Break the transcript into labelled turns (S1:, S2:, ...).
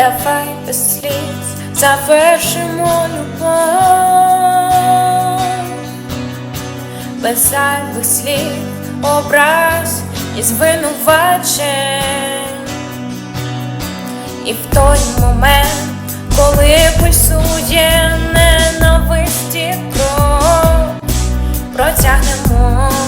S1: давай без сліз завершимо любов, без зайвих слів, образ і звинувачень і в той момент, коли пульсує ненависті кров, протягнемо.